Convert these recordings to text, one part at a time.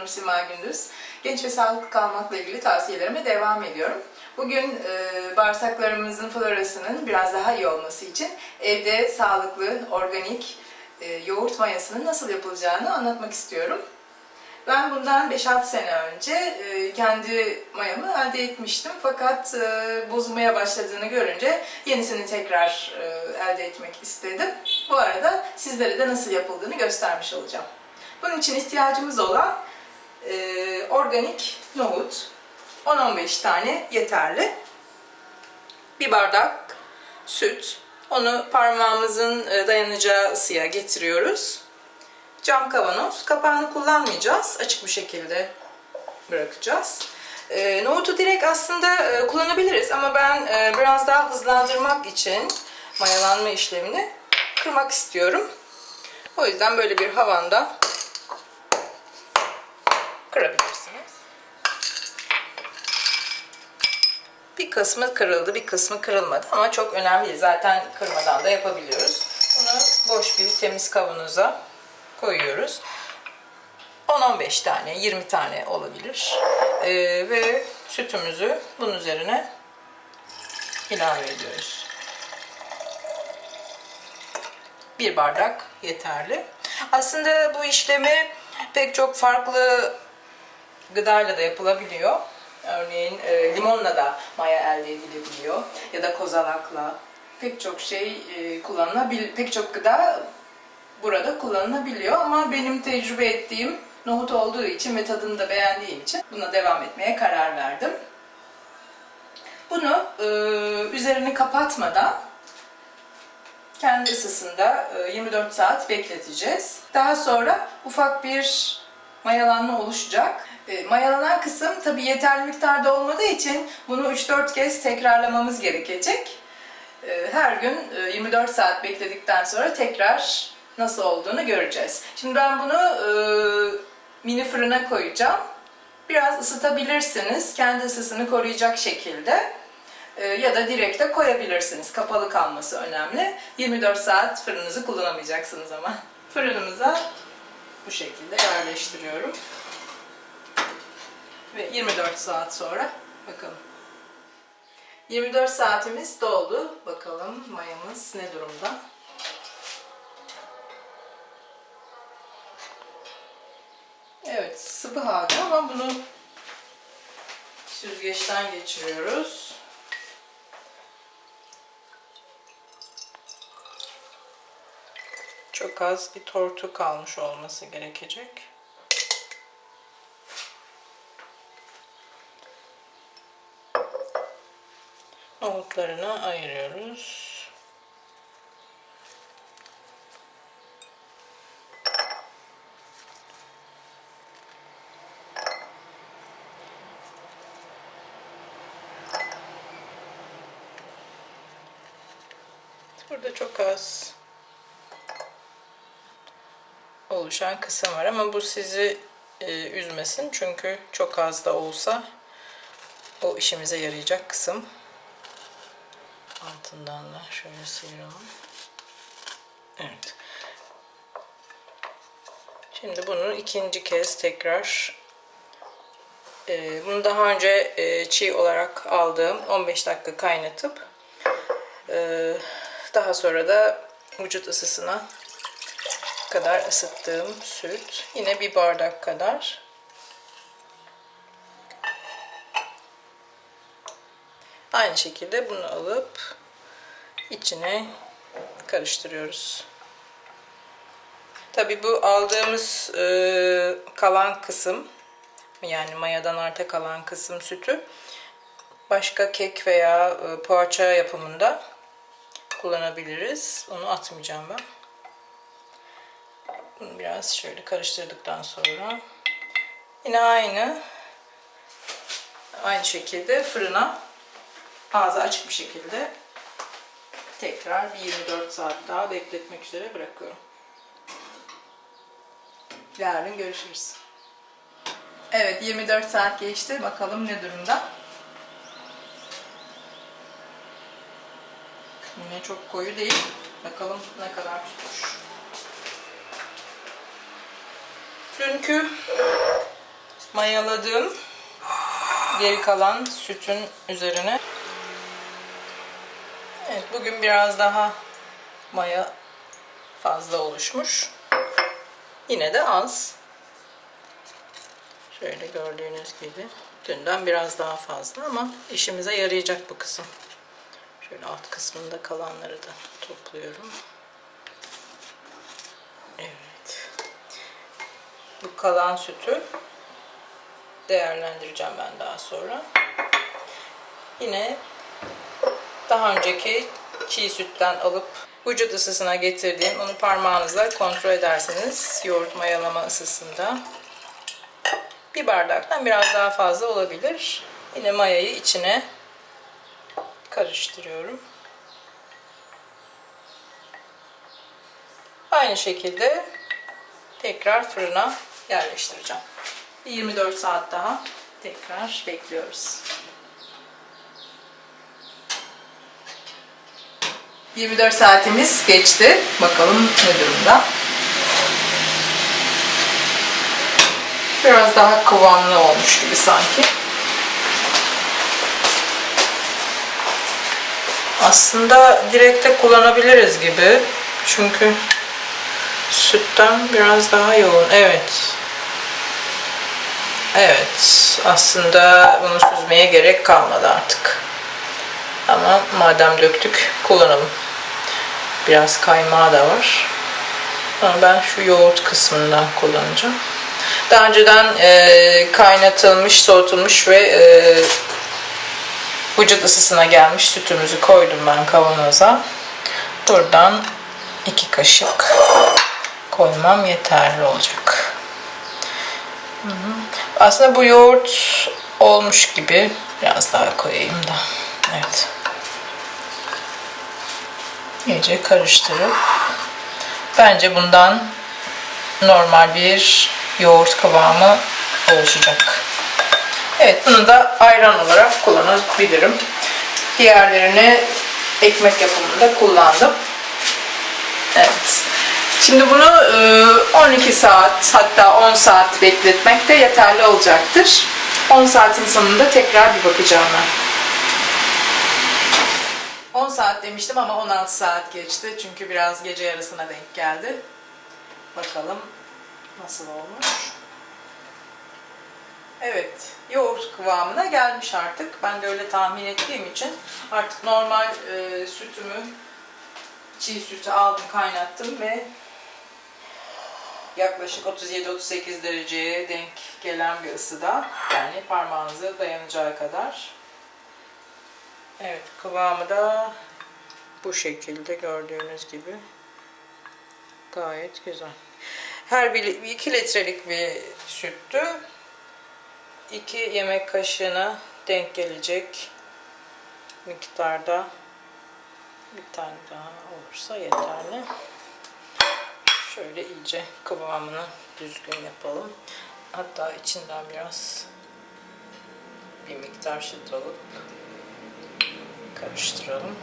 Nur Sima Gündüz. Genç ve sağlıklı kalmakla ilgili tavsiyelerime devam ediyorum. Bugün e, bağırsaklarımızın florasının biraz daha iyi olması için evde sağlıklı, organik e, yoğurt mayasının nasıl yapılacağını anlatmak istiyorum. Ben bundan 5-6 sene önce e, kendi mayamı elde etmiştim fakat e, bozulmaya başladığını görünce yenisini tekrar e, elde etmek istedim. Bu arada sizlere de nasıl yapıldığını göstermiş olacağım. Bunun için ihtiyacımız olan e, organik nohut, 10-15 tane yeterli. Bir bardak süt, onu parmağımızın e, dayanacağı ısıya getiriyoruz. Cam kavanoz, kapağını kullanmayacağız, açık bir şekilde bırakacağız. E, nohutu direkt aslında e, kullanabiliriz ama ben e, biraz daha hızlandırmak için mayalanma işlemini kırmak istiyorum. O yüzden böyle bir havanda kırabilirsiniz. Bir kısmı kırıldı, bir kısmı kırılmadı ama çok önemli değil. Zaten kırmadan da yapabiliyoruz. Bunu boş bir temiz kavanoza koyuyoruz. 10-15 tane, 20 tane olabilir. Ee, ve sütümüzü bunun üzerine ilave ediyoruz. Bir bardak yeterli. Aslında bu işlemi pek çok farklı gıdayla da yapılabiliyor. Örneğin e, limonla da maya elde edilebiliyor ya da kozalakla. Pek çok şey e, kullanılabilir, pek çok gıda burada kullanılabiliyor ama benim tecrübe ettiğim nohut olduğu için ve tadını da beğendiğim için buna devam etmeye karar verdim. Bunu e, üzerini kapatmadan kendi ısısında e, 24 saat bekleteceğiz. Daha sonra ufak bir mayalanma oluşacak. E, Mayalanan kısım tabi yeterli miktarda olmadığı için bunu 3-4 kez tekrarlamamız gerekecek. E, Her gün e, 24 saat bekledikten sonra tekrar nasıl olduğunu göreceğiz. Şimdi ben bunu e, mini fırına koyacağım. Biraz ısıtabilirsiniz kendi ısısını koruyacak şekilde. E, ya da direkt de koyabilirsiniz. Kapalı kalması önemli. 24 saat fırınınızı kullanamayacaksınız ama. Fırınımıza bu şekilde yerleştiriyorum. Ve 24 saat sonra bakalım. 24 saatimiz doldu. Bakalım mayamız ne durumda? Evet, sıvı halde ama bunu süzgeçten geçiriyoruz. Çok az bir tortu kalmış olması gerekecek. Nohutlarını ayırıyoruz. Burada çok az oluşan kısım var ama bu sizi e, üzmesin çünkü çok az da olsa o işimize yarayacak kısım. Altından da şöyle sıyıralım. Evet. Şimdi bunu ikinci kez tekrar e, bunu daha önce e, çiğ olarak aldığım 15 dakika kaynatıp e, daha sonra da vücut ısısına kadar ısıttığım süt. Yine bir bardak kadar. Aynı şekilde bunu alıp içine karıştırıyoruz. Tabi bu aldığımız e, kalan kısım yani mayadan arta kalan kısım sütü başka kek veya e, poğaça yapımında kullanabiliriz. Onu atmayacağım ben. Bunu biraz şöyle karıştırdıktan sonra yine aynı aynı şekilde fırına ağzı açık bir şekilde tekrar bir 24 saat daha bekletmek üzere bırakıyorum. Yarın görüşürüz. Evet 24 saat geçti. Bakalım ne durumda. Yine çok koyu değil. Bakalım ne kadar tutmuş. Dünkü Mayaladığım geri kalan sütün üzerine. Bugün biraz daha maya fazla oluşmuş. Yine de az. Şöyle gördüğünüz gibi. Dünden biraz daha fazla ama işimize yarayacak bu kısım. Şöyle alt kısmında kalanları da topluyorum. Evet. Bu kalan sütü değerlendireceğim ben daha sonra. Yine daha önceki çiğ sütten alıp vücut ısısına getirdiğim onu parmağınızla kontrol ederseniz yoğurt mayalama ısısında bir bardaktan biraz daha fazla olabilir. Yine mayayı içine karıştırıyorum. Aynı şekilde tekrar fırına yerleştireceğim. Bir 24 saat daha tekrar bekliyoruz. 24 saatimiz geçti. Bakalım ne durumda. Biraz daha kıvamlı olmuş gibi sanki. Aslında direkte kullanabiliriz gibi. Çünkü sütten biraz daha yoğun. Evet. Evet. Aslında bunu süzmeye gerek kalmadı artık. Ama madem döktük kullanalım. Biraz kaymağı da var. Ama ben şu yoğurt kısmından kullanacağım. Daha önceden e, kaynatılmış, soğutulmuş ve e, vücut ısısına gelmiş sütümüzü koydum ben kavanoza. Buradan iki kaşık koymam yeterli olacak. Aslında bu yoğurt olmuş gibi biraz daha koyayım da. Evet. İyice karıştırıp bence bundan normal bir yoğurt kıvamı oluşacak. Evet bunu da ayran olarak kullanabilirim. Diğerlerini ekmek yapımında kullandım. Evet. Şimdi bunu e, 12 saat hatta 10 saat bekletmek de yeterli olacaktır. 10 saatin sonunda tekrar bir bakacağım ben. 10 saat demiştim ama 16 saat geçti. Çünkü biraz gece yarısına denk geldi. Bakalım nasıl olmuş. Evet, yoğurt kıvamına gelmiş artık. Ben de öyle tahmin ettiğim için artık normal e, sütümü, çiğ sütü aldım, kaynattım ve yaklaşık 37-38 dereceye denk gelen bir ısıda yani parmağınıza dayanacağı kadar. Evet, kıvamı da bu şekilde gördüğünüz gibi gayet güzel. Her bir 2 litrelik bir süttü. 2 yemek kaşığına denk gelecek miktarda bir tane daha olursa yeterli. Şöyle iyice kıvamını düzgün yapalım. Hatta içinden biraz bir miktar süt alıp karıştıralım.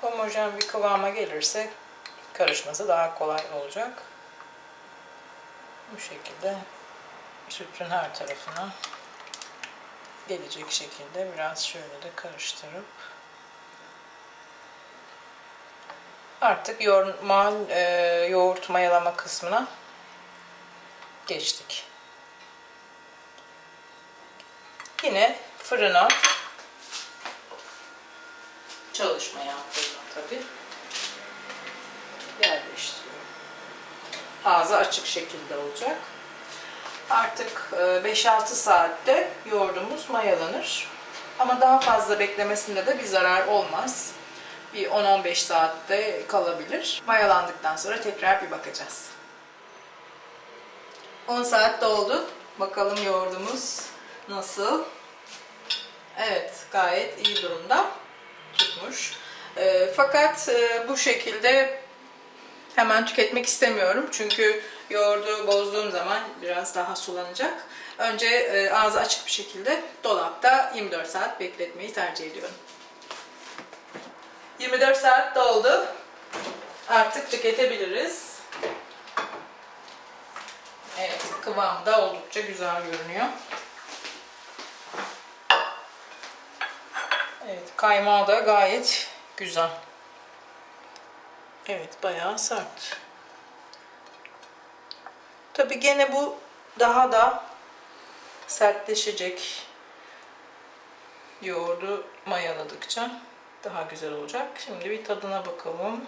Homojen bir kıvama gelirse karışması daha kolay olacak. Bu şekilde sütün her tarafına gelecek şekilde biraz şöyle de karıştırıp artık yoğurma, e, yoğurt mayalama kısmına geçtik. Yine fırına çalışmayan fırına tabii yerleştiriyorum. Ağzı açık şekilde olacak. Artık e, 5-6 saatte yoğurdumuz mayalanır. Ama daha fazla beklemesinde de bir zarar olmaz. Bir 10-15 saatte kalabilir. Mayalandıktan sonra tekrar bir bakacağız. 10 saat doldu. Bakalım yoğurdumuz nasıl? Evet, gayet iyi durumda tutmuş. E, fakat e, bu şekilde hemen tüketmek istemiyorum. Çünkü yoğurdu bozduğum zaman biraz daha sulanacak. Önce e, ağzı açık bir şekilde dolapta 24 saat bekletmeyi tercih ediyorum. 24 saat doldu. artık tüketebiliriz. Evet, kıvamı da oldukça güzel görünüyor. Evet, kaymağı da gayet güzel. Evet, bayağı sert. Tabii gene bu daha da sertleşecek. Yoğurdu mayaladıkça daha güzel olacak. Şimdi bir tadına bakalım.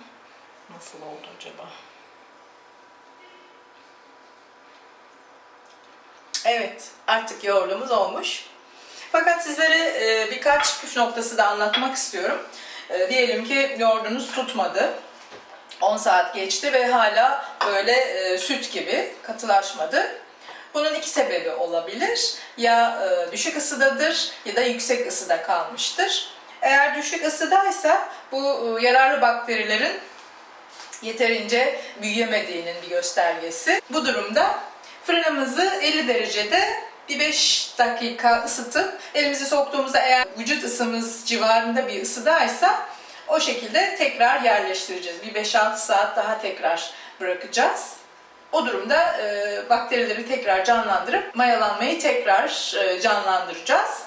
Nasıl oldu acaba? Evet, artık yoğurdumuz olmuş. Fakat sizlere e, birkaç püf noktası da anlatmak istiyorum. E, diyelim ki yoğurdunuz tutmadı. 10 saat geçti ve hala böyle e, süt gibi katılaşmadı. Bunun iki sebebi olabilir. Ya düşük ısıdadır ya da yüksek ısıda kalmıştır. Eğer düşük ısıdaysa bu yararlı bakterilerin yeterince büyüyemediğinin bir göstergesi. Bu durumda fırınımızı 50 derecede bir 5 dakika ısıtıp elimizi soktuğumuzda eğer vücut ısımız civarında bir ısıdaysa o şekilde tekrar yerleştireceğiz. Bir 5-6 saat daha tekrar bırakacağız. O durumda e, bakterileri tekrar canlandırıp mayalanmayı tekrar e, canlandıracağız.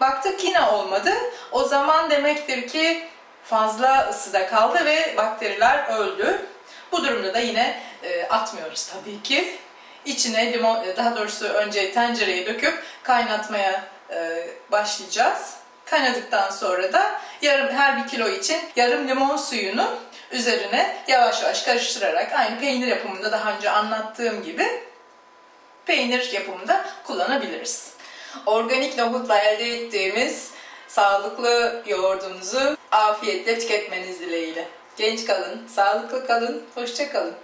Baktık yine olmadı. O zaman demektir ki fazla ısıda kaldı ve bakteriler öldü. Bu durumda da yine e, atmıyoruz tabii ki. İçine limon, e, daha doğrusu önce tencereye döküp kaynatmaya e, başlayacağız. Kaynadıktan sonra da yarım her bir kilo için yarım limon suyunu üzerine yavaş yavaş karıştırarak aynı peynir yapımında daha önce anlattığım gibi peynir yapımında kullanabiliriz. Organik nohutla elde ettiğimiz sağlıklı yoğurdunuzu afiyetle tüketmeniz dileğiyle. Genç kalın, sağlıklı kalın, hoşça kalın.